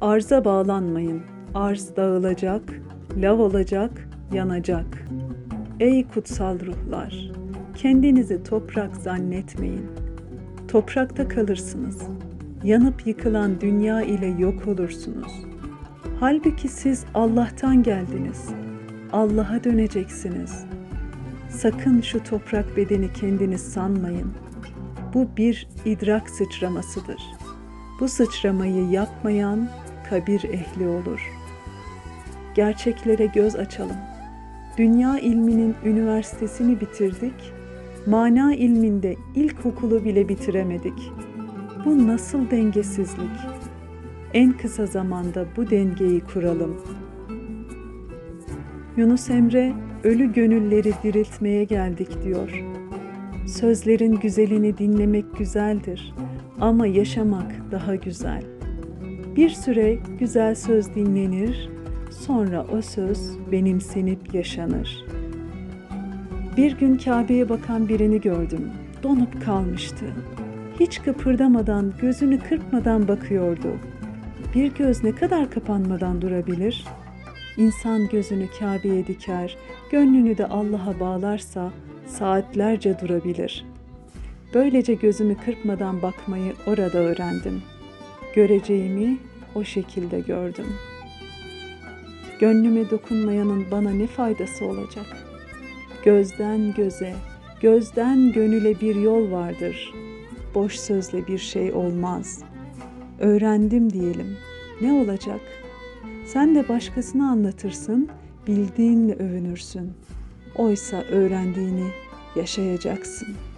Arza bağlanmayın. Arz dağılacak, lav olacak, yanacak. Ey kutsal ruhlar, kendinizi toprak zannetmeyin. Toprakta kalırsınız. Yanıp yıkılan dünya ile yok olursunuz. Halbuki siz Allah'tan geldiniz. Allah'a döneceksiniz. Sakın şu toprak bedeni kendiniz sanmayın. Bu bir idrak sıçramasıdır. Bu sıçramayı yapmayan kabir ehli olur. Gerçeklere göz açalım. Dünya ilminin üniversitesini bitirdik. Mana ilminde ilkokulu bile bitiremedik. Bu nasıl dengesizlik? En kısa zamanda bu dengeyi kuralım. Yunus Emre ölü gönülleri diriltmeye geldik diyor. Sözlerin güzelini dinlemek güzeldir ama yaşamak daha güzel. Bir süre güzel söz dinlenir, sonra o söz benimsenip yaşanır. Bir gün Kabe'ye bakan birini gördüm. Donup kalmıştı. Hiç kıpırdamadan, gözünü kırpmadan bakıyordu. Bir göz ne kadar kapanmadan durabilir? İnsan gözünü Kabe'ye diker, gönlünü de Allah'a bağlarsa saatlerce durabilir. Böylece gözümü kırpmadan bakmayı orada öğrendim. Göreceğimi o şekilde gördüm. Gönlüme dokunmayanın bana ne faydası olacak? Gözden göze, gözden gönüle bir yol vardır. Boş sözle bir şey olmaz. Öğrendim diyelim. Ne olacak? Sen de başkasına anlatırsın, bildiğinle övünürsün. Oysa öğrendiğini yaşayacaksın.''